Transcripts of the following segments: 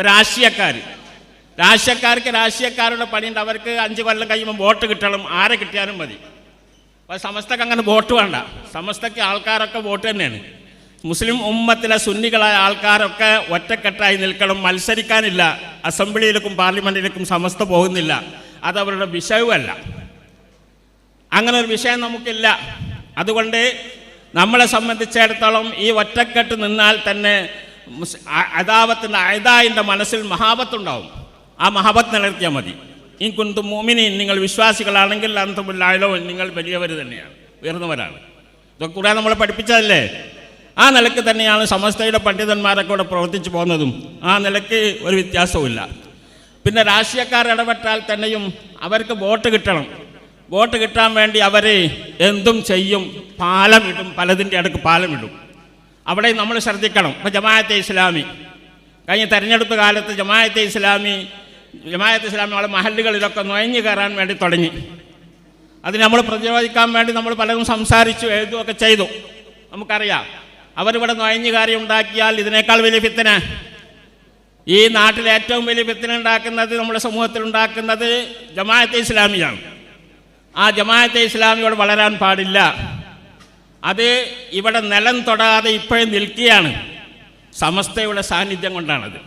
ഇപ്പം രാഷ്ട്രീയക്കാർ രാഷ്ട്രീയക്കാർക്ക് രാഷ്ട്രീയക്കാരുടെ പണിയുണ്ട്. അവർക്ക് അഞ്ച് കൊല്ലം കഴിയുമ്പോൾ വോട്ട് കിട്ടണം. ആരെ കിട്ടിയാലും മതി. അപ്പോൾ സമസ്തക്ക് അങ്ങനെ വോട്ട് വേണ്ട. സമസ്തക്ക് ആൾക്കാരൊക്കെ വോട്ട് തന്നെയാണ്. മുസ്ലിം ഉമ്മത്തിലെ സുന്നികളായ ആൾക്കാരൊക്കെ ഒറ്റക്കെട്ടായി നിൽക്കണം. മത്സരിക്കാനില്ല. അസംബ്ലിയിലേക്കും പാർലമെന്റിലേക്കും സമസ്ത പോകുന്നില്ല. അത് അവരുടെ വിഷയവുമല്ല അങ്ങനെ ഒരു വിഷയം നമുക്കില്ല. അതുകൊണ്ട് നമ്മളെ സംബന്ധിച്ചിടത്തോളം ഈ ഒറ്റക്കെട്ട് നിന്നാൽ തന്നെ അദാവത്തിന്റെ അയതായിന്റെ മനസ്സിൽ മഹാബത്തുണ്ടാവും. ആ മഹാബത്ത് നിലനിർത്തിയാൽ മതി. ഈ കുന്തു മോമിനി നിങ്ങൾ വിശ്വാസികളാണെങ്കിൽ അന്തമില്ലായാലോ നിങ്ങൾ വലിയവർ തന്നെയാണ് ഉയർന്നവരാണ്. ഇതൊക്കെ കൂടെ നമ്മളെ പഠിപ്പിച്ചതല്ലേ? ആ നിലയ്ക്ക് തന്നെയാണ് സമസ്തയുടെ പണ്ഡിതന്മാരൊക്കെ ഇവിടെ പ്രവർത്തിച്ചു പോകുന്നതും. ആ നിലയ്ക്ക് ഒരു വ്യത്യാസവുമില്ല. പിന്നെ രാഷ്ട്രീയക്കാർ ഇടപെട്ടാൽ തന്നെയും അവർക്ക് വോട്ട് കിട്ടണം. വോട്ട് കിട്ടാൻ വേണ്ടി അവർ എന്തും ചെയ്യും. പാലം ഇടും പലതിന്റെ അടുക്ക് പാലം ഇടും. അവിടെ നമ്മൾ ശ്രദ്ധിക്കണം. ഇപ്പോൾ ജമാഅത്തെ ഇസ്ലാമി. കഴിഞ്ഞ തെരഞ്ഞെടുപ്പ് കാലത്ത് ജമാഅത്തെ ഇസ്ലാമി ജമായത്ത് ഇസ്ലാമി നമ്മളെ മഹല്ലുകളിലൊക്കെ നുഴഞ്ഞു കയറാൻ വേണ്ടി തുടങ്ങി. അത് നമ്മൾ പ്രതിരോധിക്കാൻ വേണ്ടി നമ്മൾ പലതും സംസാരിച്ചു എഴുതുകയൊക്കെ ചെയ്തു. നമുക്കറിയാം. അവരിവിടെ നുഴഞ്ഞു കയറി ഉണ്ടാക്കിയാൽ ഇതിനേക്കാൾ വലിയ ഫിത്തന. ഈ നാട്ടിൽ ഏറ്റവും വലിയ ഫിത്തന ഉണ്ടാക്കുന്നത് നമ്മുടെ സമൂഹത്തിൽ ഉണ്ടാക്കുന്നത് ജമാഅത്തെ ഇസ്ലാമിയാണ്. ആ ജമാഅത്തെ ഇസ്ലാമിയോട് വളരാൻ പാടില്ല. അത് ഇവിടെ നിലം തൊടാതെ ഇപ്പോഴും നിൽക്കുകയാണ്. സമസ്തയുടെ സാന്നിധ്യം കൊണ്ടാണത്.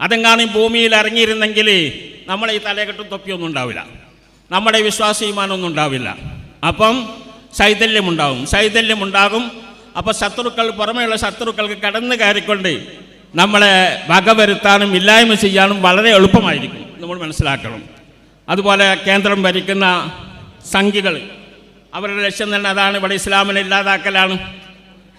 അതെങ്ങാനും ഭൂമിയിൽ ഇറങ്ങിയിരുന്നെങ്കിൽ നമ്മളെ ഈ തലകെട്ടും തൊപ്പിയൊന്നും ഉണ്ടാവില്ല. നമ്മുടെ വിശ്വാസീമാനൊന്നും ഉണ്ടാവില്ല. അപ്പം ശൈതല്യമുണ്ടാകും ശൈതല്യമുണ്ടാകും അപ്പോൾ ശത്രുക്കൾ പുറമെയുള്ള ശത്രുക്കൾക്ക് കടന്നു കയറിക്കൊണ്ട് നമ്മളെ വകവരുത്താനും ഇല്ലായ്മ ചെയ്യാനും വളരെ എളുപ്പമായിരിക്കും. നമ്മൾ മനസ്സിലാക്കണം. അതുപോലെ കേന്ദ്രം ഭരിക്കുന്ന സംഘികൾ അവരുടെ ലക്ഷ്യം തന്നെ അതാണ്. ഇവിടെ ഇസ്ലാമിനെ ഇല്ലാതാക്കലാണ്.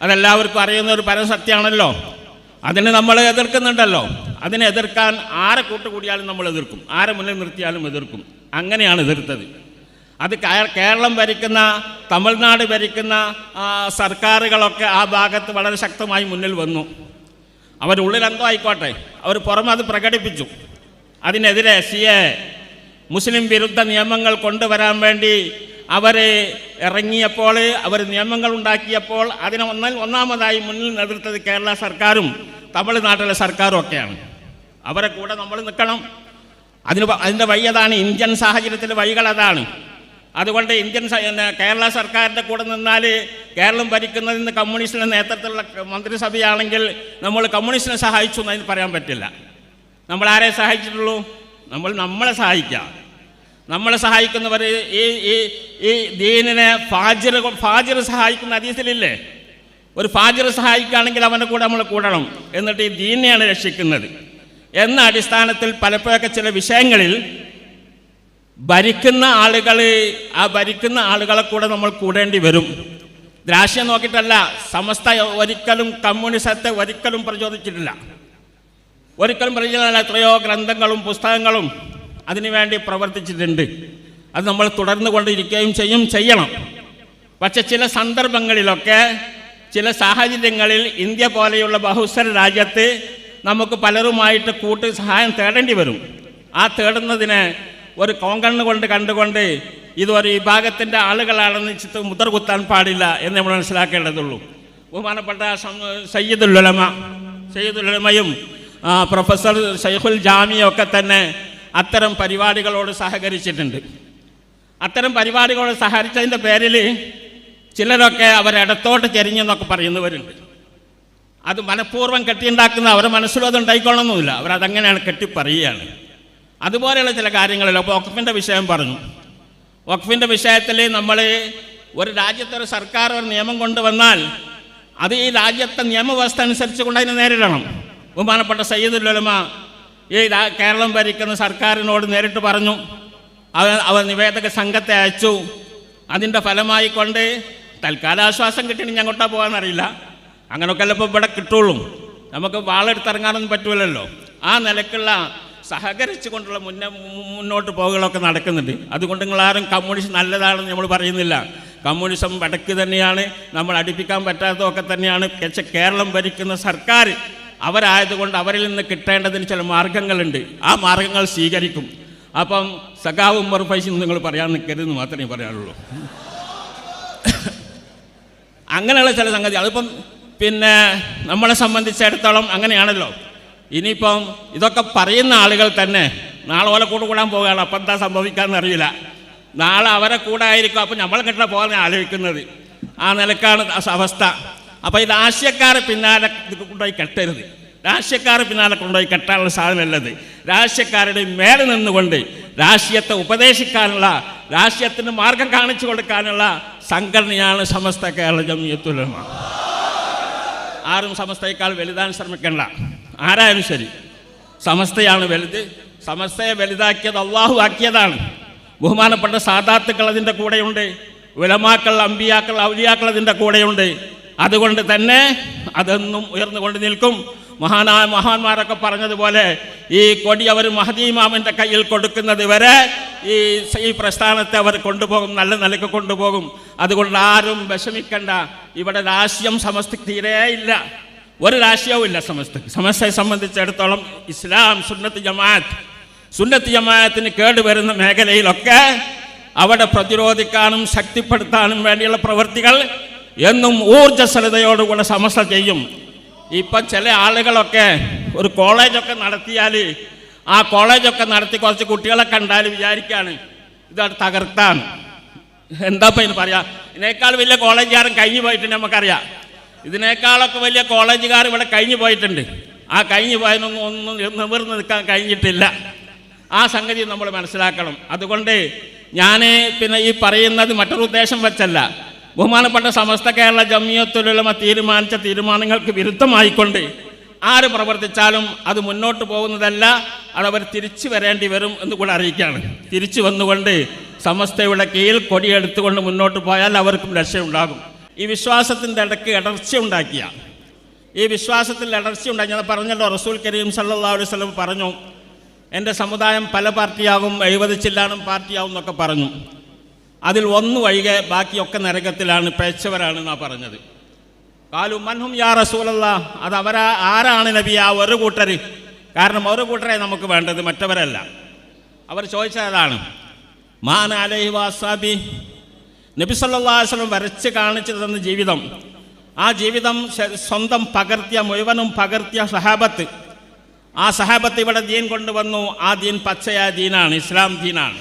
അതെല്ലാവർക്കും അറിയുന്ന ഒരു പരസത്യമാണല്ലോ. അതിനെ നമ്മൾ എതിർക്കുന്നുണ്ടല്ലോ. അതിനെ എതിർക്കാൻ ആരെ കൂട്ടുകൂടിയാലും നമ്മൾ എതിർക്കും. ആരെ മുന്നിൽ നിർത്തിയാലും എതിർക്കും. അങ്ങനെയാണ് എതിർത്തത്. അത് കേരളം ഭരിക്കുന്ന തമിഴ്നാട് ഭരിക്കുന്ന സർക്കാരുകളൊക്കെ ആ ഭാഗത്ത് വളരെ ശക്തമായി മുന്നിൽ വന്നു. അവരുള്ളിൽ എന്തോ ആയിക്കോട്ടെ. അവർ പുറമെ അത് പ്രകടിപ്പിച്ചു. അതിനെതിരെ സി എ മുസ്ലിം വിരുദ്ധ നിയമങ്ങൾ കൊണ്ടുവരാൻ വേണ്ടി അവർ ഇറങ്ങിയപ്പോൾ അവർ നിയമങ്ങൾ ഉണ്ടാക്കിയപ്പോൾ അതിന് ഒന്നാൽ ഒന്നാമതായി മുന്നിൽ നിർത്തത് കേരള സർക്കാരും തമിഴ്നാട്ടിലെ സർക്കാരും ഒക്കെയാണ്. അവരെ കൂടെ നമ്മൾ നിൽക്കണം. അതിന് അതിന്റെ വഴി അതാണ് ഇന്ത്യൻ സാഹചര്യത്തിലെ വഴികൾ അതാണ്. അതുകൊണ്ട് ഇന്ത്യൻ കേരള സർക്കാരിന്റെ കൂടെ നിന്നാൽ കേരളം ഭരിക്കുന്നതിന് കമ്മ്യൂണിസ്റ്റിന്റെ നേതൃത്വത്തിലുള്ള മന്ത്രിസഭയാണെങ്കിൽ നമ്മൾ കമ്മ്യൂണിസ്റ്റിനെ സഹായിച്ചു എന്നതിന് പറയാൻ പറ്റില്ല. നമ്മൾ ആരെ സഹായിച്ചിട്ടുള്ളൂ? നമ്മൾ നമ്മളെ സഹായിക്കാം. നമ്മളെ സഹായിക്കുന്നവർ ഈ ഈ ഈ ദീനിനെ ഫാജിർ ഫാജിർ സഹായിക്കുന്ന അതീസിലില്ലേ ഒരു ഫാജിർ സഹായിക്കുകയാണെങ്കിൽ അവന്റെ കൂടെ നമ്മൾ കൂടണം. എന്നിട്ട് ഈ ദീനിനെയാണ് രക്ഷിക്കുന്നത്. എന്ന അടിസ്ഥാനത്തിൽ പലപ്പോഴൊക്കെ ചില വിഷയങ്ങളിൽ ഭരിക്കുന്ന ആളുകൾ ആ ഭരിക്കുന്ന ആളുകളെ കൂടെ നമ്മൾ കൂടേണ്ടി വരും. രാഷ്ട്രീയം നോക്കിയിട്ടല്ല സമസ്ത ഒരിക്കലും കമ്മ്യൂണിസത്തെ ഒരിക്കലും പ്രചോദിച്ചിട്ടില്ല. ഒരിക്കലും പ്രചോദനമല്ല എത്രയോ ഗ്രന്ഥങ്ങളും പുസ്തകങ്ങളും അതിനുവേണ്ടി പ്രവർത്തിച്ചിട്ടുണ്ട്. അത് നമ്മൾ തുടർന്നു കൊണ്ടിരിക്കുകയും ചെയ്യും ചെയ്യണം. പക്ഷെ ചില സന്ദർഭങ്ങളിലൊക്കെ ചില സാഹചര്യങ്ങളിൽ ഇന്ത്യ പോലെയുള്ള ബഹുസ്വര രാജ്യത്ത് നമുക്ക് പലരുമായിട്ട് കൂട്ട് സഹായം തേടേണ്ടി വരും. ആ തേടുന്നതിന് ഒരു കോങ്കണ്ണ് കൊണ്ട് കണ്ടുകൊണ്ട് ഒരു വിഭാഗത്തിന്റെ ആളുകളാണെന്ന് ചിത്ത് മുതർ കുത്താൻ പാടില്ല എന്ന് നമ്മൾ മനസ്സിലാക്കേണ്ടതുള്ളൂ. ബഹുമാനപ്പെട്ട സയ്യിദുൽ ഉലമ സയ്യിദുൽ ഉലമയും പ്രൊഫസർ ഷൈഖുൽ ജാമിയും ഒക്കെ തന്നെ അത്തരം പരിപാടികളോട് സഹകരിച്ചിട്ടുണ്ട്. അത്തരം പരിപാടികളോട് സഹകരിച്ചതിന്റെ പേരിൽ ചിലരൊക്കെ അവരിടത്തോട്ട് ചെരിഞ്ഞെന്നൊക്കെ പറയുന്നവരുണ്ട്. അത് മനഃപൂർവം കെട്ടിയുണ്ടാക്കുന്ന അവരുടെ മനസ്സിലും അത് ഉണ്ടായിക്കൊള്ളണമെന്നില്ല അവരതങ്ങനെയാണ് കെട്ടി പറയുകയാണ് അതുപോലെയുള്ള ചില കാര്യങ്ങളിൽ അപ്പോൾ വഖഫിന്റെ വിഷയം പറഞ്ഞു. വഖഫിന്റെ വിഷയത്തിൽ നമ്മൾ ഒരു രാജ്യത്തെ ഒരു സർക്കാർ ഒരു നിയമം കൊണ്ടുവന്നാൽ അത് ഈ രാജ്യത്തെ നിയമവ്യവസ്ഥ അനുസരിച്ച് കൊണ്ട് അതിനെ നേരിടണം. ബഹുമാനപ്പെട്ട സയ്യിദുൽ ഈ കേരളം ഭരിക്കുന്ന സർക്കാരിനോട് നേരിട്ട് പറഞ്ഞു. അവർ അവർ നിവേദക സംഘത്തെ അയച്ചു. അതിന്റെ ഫലമായി കൊണ്ട് തൽക്കാല ആശ്വാസം കിട്ടിയിട്ട് ഞങ്ങോട്ടാ പോകാനറിയില്ല. അങ്ങനെയൊക്കെ അല്ല ഇപ്പോൾ ഇവിടെ കിട്ടുള്ളൂ. നമുക്ക് വാളെടുത്തിറങ്ങാനൊന്നും പറ്റൂലല്ലോ. ആ നിലക്കുള്ള സഹകരിച്ചു കൊണ്ടുള്ള മുന്നേ മുന്നോട്ട് പോകലൊക്കെ നടക്കുന്നുണ്ട്. അതുകൊണ്ട് നിങ്ങൾ ആരും കമ്മ്യൂണിസം നല്ലതാണെന്ന് നമ്മൾ പറയുന്നില്ല. കമ്മ്യൂണിസം വടക്ക് തന്നെയാണ്. നമ്മൾ അടുപ്പിക്കാൻ പറ്റാത്തതൊക്കെ തന്നെയാണ്. കേരളം ഭരിക്കുന്ന സർക്കാർ അവരായതുകൊണ്ട് അവരിൽ നിന്ന് കിട്ടേണ്ടതിന് ചില മാർഗങ്ങളുണ്ട്. ആ മാർഗങ്ങൾ സ്വീകരിക്കും. അപ്പം സഖാവും ഉമ്മർ നിങ്ങൾ പറയാൻ നിൽക്കരുതെന്ന് മാത്രമേ പറയാനുള്ളൂ. അങ്ങനെയുള്ള ചില സംഗതി. അതിപ്പം പിന്നെ നമ്മളെ സംബന്ധിച്ചിടത്തോളം അങ്ങനെയാണല്ലോ. ഇനിയിപ്പം ഇതൊക്കെ പറയുന്ന ആളുകൾ തന്നെ നാളെ ഓലെ കൂടെ കൂടാൻ പോവുകയാണ്. അപ്പം എന്താ സംഭവിക്കാന്ന് അറിയില്ല. നാളെ അവരെ കൂടെ ആയിരിക്കും. അപ്പം നമ്മളെ കിട്ടണ പോകാൻ ആലോചിക്കുന്നത്. ആ നിലക്കാണ് അവസ്ഥ. അപ്പോൾ ഈ രാഷ്ട്രീയക്കാരെ പിന്നാലെ കൊണ്ടുപോയി കെട്ടരുത്. രാഷ്ട്രീയക്കാരെ പിന്നാലെ കൊണ്ടുപോയി കെട്ടാനുള്ള സാധനമല്ലത്. രാഷ്ട്രീയക്കാരുടെ മേലെ നിന്നുകൊണ്ട് രാഷ്ട്രീയത്തെ ഉപദേശിക്കാനുള്ള രാഷ്ട്രീയത്തിന് മാർഗം കാണിച്ചു കൊടുക്കാനുള്ള സംഘടനയാണ് സമസ്ത കേരള ജമിയത്തുലമ ആരും സമസ്തയേക്കാൾ വലുതാൻ ശ്രമിക്കണ്ട. ആരായാലും ശരി. സമസ്തയാണ് വലുത്. സമസ്തയെ വലുതാക്കിയത് അള്ളാഹു ആക്കിയതാണ്. ബഹുമാനപ്പെട്ട സാധാത്തുക്കൾ അതിന്റെ കൂടെയുണ്ട്. ഉലമാക്കൾ അമ്പിയാക്കൾ ഔലിയാക്കൾ അതിന്റെ കൂടെയുണ്ട്. അതുകൊണ്ട് തന്നെ അതെന്നും ഉയർന്നുകൊണ്ട് നിൽക്കും. മഹാനായ മഹാന്മാരൊക്കെ പറഞ്ഞതുപോലെ ഈ കൊടി അവർ മഹദീമാമന്റെ കയ്യിൽ കൊടുക്കുന്നത് വരെ ഈ ഈ പ്രസ്ഥാനത്തെ അവർ കൊണ്ടുപോകും നല്ല നിലയ്ക്ക് കൊണ്ടുപോകും. അതുകൊണ്ട് ആരും വിഷമിക്കണ്ട. ഇവിടെ രാഷ്ട്രീയം സമസ്തക്ക് തീരെയില്ല ഒരു രാഷ്ട്രീയവും ഇല്ല സമസ്തക്ക് സമസ്തയെ സംബന്ധിച്ചിടത്തോളം ഇസ്ലാം സുന്നത്ത് ജമാഅത്ത്. സുന്നത്ത് ജമാഅത്തിന് കേടുവരുന്ന മേഖലയിലൊക്കെ അവിടെ പ്രതിരോധിക്കാനും ശക്തിപ്പെടുത്താനും വേണ്ടിയുള്ള പ്രവൃത്തികൾ എന്നും ഊർജസ്വലതയോടുകൂടെ സമസ്ത ചെയ്യും. ഇപ്പം ചില ആളുകളൊക്കെ ഒരു കോളേജൊക്കെ നടത്തിയാൽ ആ കോളേജൊക്കെ നടത്തി കുറച്ച് കുട്ടികളെ കണ്ടാൽ വിചാരിക്കുകയാണ് ഇതാണ് തകർത്താണ് എന്താ ഇപ്പം ഇതിന് പറയാ? ഇതിനേക്കാൾ വലിയ കോളേജുകാരൻ കഴിഞ്ഞു പോയിട്ടുണ്ട് നമുക്കറിയാം. ഇതിനേക്കാളൊക്കെ വലിയ കോളേജുകാർ ഇവിടെ കഴിഞ്ഞു പോയിട്ടുണ്ട്. ആ കഴിഞ്ഞു പോയതിനൊന്നും ഒന്നും നിവർന്ന് നിൽക്കാൻ കഴിഞ്ഞിട്ടില്ല. ആ സംഗതി നമ്മൾ മനസ്സിലാക്കണം. അതുകൊണ്ട് ഞാൻ പിന്നെ ഈ പറയുന്നത് മറ്റൊരു ഉദ്ദേശം വെച്ചല്ല. ബഹുമാനപ്പെട്ട സമസ്ത കേരള ജമിയത്തുലമ തീരുമാനിച്ച തീരുമാനങ്ങൾക്ക് വിരുദ്ധമായിക്കൊണ്ട് ആര് പ്രവർത്തിച്ചാലും അത് മുന്നോട്ട് പോകുന്നതല്ല അതവർ തിരിച്ചു വരേണ്ടി വരും എന്ന് കൂടെ അറിയിക്കുകയാണ്. തിരിച്ചു വന്നുകൊണ്ട് സമസ്തയുടെ കീഴിൽ കൊടിയെടുത്തുകൊണ്ട് മുന്നോട്ട് പോയാൽ അവർക്കും രക്ഷയുണ്ടാകും. ഈ വിശ്വാസത്തിന്റെ ഇടയ്ക്ക് ഇടർച്ച ഉണ്ടാക്കിയ ഈ വിശ്വാസത്തിൽ ഇടർച്ച ഉണ്ടാക്കി. ഞാൻ പറഞ്ഞല്ലോ റസൂൽ കരീം സല്ലാ അലൈഹി സ്വലം പറഞ്ഞു എന്റെ സമുദായം പല പാർട്ടിയാകും എഴുപത് ചില്ലാനും പാർട്ടിയാകും എന്നൊക്കെ പറഞ്ഞു. അതിൽ ഒന്ന് ഒഴികെ ബാക്കിയൊക്കെ നരകത്തിലാണ് പേച്ചവരാണ് എന്നാ പറഞ്ഞത്. കാലു മൻഹും യാ റസൂലല്ല അത് അവരാ ആരാണ് നബി ആ ഒരു കൂട്ടർ കാരണം ഒരു കൂട്ടരെ നമുക്ക് വേണ്ടത് മറ്റവരല്ല. അവർ ചോദിച്ചതാണ് മാൻ അലൈഹി വാസാബി നബി സല്ലാസ്ലം വരച്ച് കാണിച്ചു തന്ന ജീവിതം ആ ജീവിതം സ്വന്തം പകർത്തിയ മുഴുവനും പകർത്തിയ സഹാബത്ത് ആ സഹാബത്ത് ഇവിടെ ദീൻ കൊണ്ടുവന്നു ആ ദീൻ പച്ചയായ ദീനാണ് ഇസ്ലാം ദീനാണ്.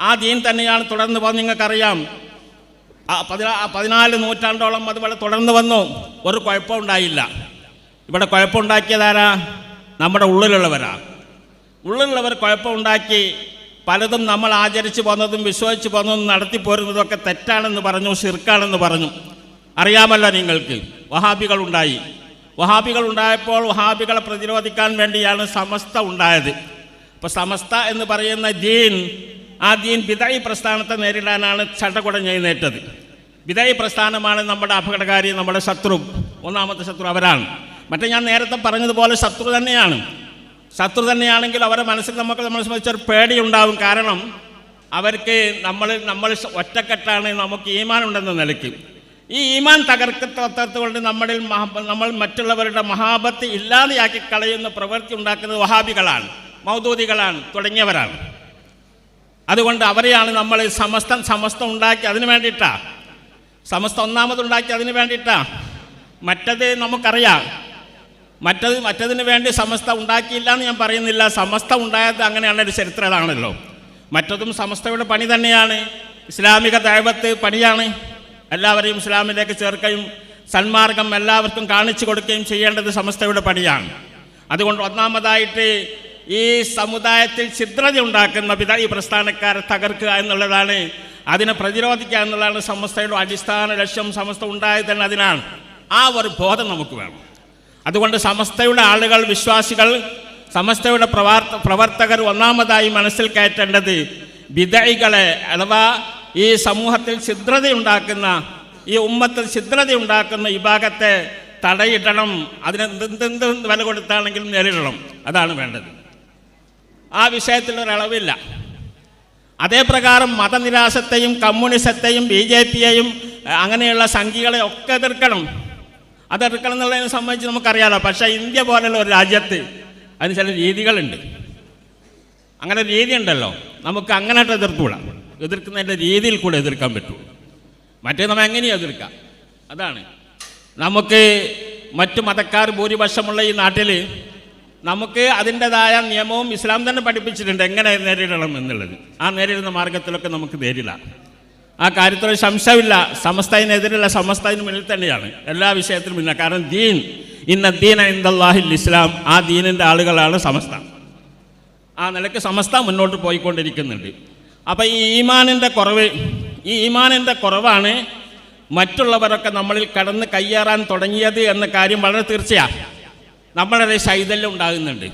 ആ ദീൻ തന്നെയാണ് തുടർന്ന് പോകുന്നത് നിങ്ങൾക്കറിയാം. പതിനാ പതിനാല് നൂറ്റാണ്ടോളം അതുപോലെ തുടർന്ന് വന്നു. ഒരു കുഴപ്പമുണ്ടായില്ല ഇവിടെ കുഴപ്പമുണ്ടാക്കിയതാരാ നമ്മുടെ ഉള്ളിലുള്ളവരാ. ഉള്ളിലുള്ളവർ കുഴപ്പമുണ്ടാക്കി പലതും നമ്മൾ ആചരിച്ചു പോകുന്നതും വിശ്വസിച്ച് പോകുന്നതും നടത്തി പോരുന്നതൊക്കെ തെറ്റാണെന്ന് പറഞ്ഞു ശിർക്കാണെന്ന് പറഞ്ഞു. അറിയാമല്ലോ നിങ്ങൾക്ക് വഹാബികൾ ഉണ്ടായി. വഹാബികൾ ഉണ്ടായപ്പോൾ വഹാബികളെ പ്രതിരോധിക്കാൻ വേണ്ടിയാണ് സമസ്ത ഉണ്ടായത്. അപ്പോൾ സമസ്ത എന്ന് പറയുന്ന ദീൻ ആ ദീൻ ബിദായി പ്രസ്ഥാനത്തെ നേരിടാനാണ് ചട്ടക്കുടം എഴുന്നേറ്റത് ബിദായി പ്രസ്ഥാനമാണ് നമ്മുടെ അപകടകാരി നമ്മുടെ ശത്രു ഒന്നാമത്തെ ശത്രു അവരാണ്. മറ്റേ ഞാൻ നേരത്തെ പറഞ്ഞതുപോലെ ശത്രു തന്നെയാണ്. ശത്രു തന്നെയാണെങ്കിൽ അവരെ മനസ്സിൽ നമുക്ക് നമ്മളെ സംബന്ധിച്ച് ഒരു പേടിയുണ്ടാവും. കാരണം അവർക്ക് നമ്മൾ നമ്മൾ ഒറ്റക്കെട്ടാണ് നമുക്ക് ഈമാൻ ഉണ്ടെന്ന നിലയ്ക്ക്. ഈ ഈമാൻ തകർക്കത്തോർത്തുകൊണ്ട് നമ്മളിൽ നമ്മൾ മറ്റുള്ളവരുടെ മഹാബത്ത് ഇല്ലാതെയാക്കി കളയുന്ന പ്രവൃത്തി ഉണ്ടാക്കുന്നത് വഹാബികളാണ് മൗദൂദികളാണ് തുടങ്ങിയവരാണ്. അതുകൊണ്ട് അവരെയാണ് നമ്മൾ സമസ്തം സമസ്തം ഉണ്ടാക്കി അതിന് വേണ്ടിയിട്ടാ. സമസ്തം ഒന്നാമതുണ്ടാക്കി അതിന് വേണ്ടിയിട്ടാ. മറ്റത് നമുക്കറിയാം. മറ്റത് മറ്റതിന് വേണ്ടി സമസ്ത ഉണ്ടാക്കിയില്ല എന്ന് ഞാൻ പറയുന്നില്ല. സമസ്ത ഉണ്ടായത് അങ്ങനെയാണ് ഒരു ചരിത്രമാണല്ലോ മറ്റതും സമസ്തയുടെ പണി തന്നെയാണ്. ഇസ്ലാമിക ദൈവത്ത് പണിയാണ്. എല്ലാവരെയും ഇസ്ലാമിലേക്ക് ചേർക്കുകയും സന്മാർഗം എല്ലാവർക്കും കാണിച്ചു കൊടുക്കുകയും ചെയ്യേണ്ടത് സമസ്തയുടെ പണിയാണ്. അതുകൊണ്ട് ഒന്നാമതായിട്ട് ഈ സമുദായത്തിൽ ഛിദ്രത ഉണ്ടാക്കുന്ന പിത ഈ പ്രസ്ഥാനക്കാരെ തകർക്കുക എന്നുള്ളതാണ് അതിനെ പ്രതിരോധിക്കുക എന്നുള്ളതാണ് സമസ്തയുടെ അടിസ്ഥാന ലക്ഷ്യം. സമസ്ത ഉണ്ടായത് തന്നെ അതിനാണ്. ആ ഒരു ബോധം നമുക്ക് വേണം. അതുകൊണ്ട് സമസ്തയുടെ ആളുകൾ വിശ്വാസികൾ സമസ്തയുടെ പ്രവാർത്ത പ്രവർത്തകർ ഒന്നാമതായി മനസ്സിൽ കയറ്റേണ്ടത് വിധൈകളെ അഥവാ ഈ സമൂഹത്തിൽ ഛിദ്രതയുണ്ടാക്കുന്ന ഈ ഉമ്മത്തിൽ ഛിദ്രതയുണ്ടാക്കുന്ന വിഭാഗത്തെ തടയിടണം. അതിനെന്തെന്ത് വില കൊടുത്താണെങ്കിലും നേരിടണം. അതാണ് വേണ്ടത്. ആ വിഷയത്തിൽ ഒരളവില്ല. അതേ പ്രകാരം മതനിരാശത്തെയും കമ്മ്യൂണിസത്തെയും ബി ജെ പിയെയും അങ്ങനെയുള്ള സംഖ്യകളെ ഒക്കെ എതിർക്കണം. അത് എതിർക്കണം എന്നുള്ളതിനെ സംബന്ധിച്ച് നമുക്കറിയാലോ. പക്ഷേ ഇന്ത്യ പോലുള്ള ഒരു രാജ്യത്ത് അതിന് ചില രീതികളുണ്ട്. അങ്ങനെ രീതി ഉണ്ടല്ലോ നമുക്ക് അങ്ങനെയായിട്ട് എതിർക്കൂടാ എതിർക്കുന്നതിന്റെ രീതിയിൽ കൂടെ എതിർക്കാൻ പറ്റുള്ളൂ മറ്റേ നമ്മൾ എങ്ങനെയും എതിർക്കാം? അതാണ്. നമുക്ക് മറ്റു മതക്കാർ ഭൂരിപക്ഷമുള്ള ഈ നാട്ടിൽ നമുക്ക് അതിന്റെതായ നിയമവും ഇസ്ലാം തന്നെ പഠിപ്പിച്ചിട്ടുണ്ട്. എങ്ങനെ നേരിടണം എന്നുള്ളത്. ആ നേരിടുന്ന മാർഗത്തിലൊക്കെ നമുക്ക് നേരില്ല ആ കാര്യത്തിൽ സംശയമില്ല. സമസ്തതിനെതിരുള്ള സമസ്തതിന് മുന്നിൽ തന്നെയാണ്. എല്ലാ വിഷയത്തിലും ഇല്ല കാരണം ദീൻ. ഇന്ന ദീൻ ഇന്ദാഹിൽ ഇസ്ലാം. ആ ദീനിന്റെ ആളുകളാണ് സമസ്ത. ആ നിലയ്ക്ക് സമസ്ത മുന്നോട്ട് പോയിക്കൊണ്ടിരിക്കുന്നുണ്ട്. അപ്പോൾ ഈ ഈമാനിന്റെ കുറവ് ഈ ഈമാനിന്റെ കുറവാണ് മറ്റുള്ളവരൊക്കെ നമ്മളിൽ കടന്ന് കയ്യേറാൻ തുടങ്ങിയത് എന്ന കാര്യം വളരെ തീർച്ചയാണ് നമ്മളുടെ ശൈതല്യം ഉണ്ടാകുന്നുണ്ട്.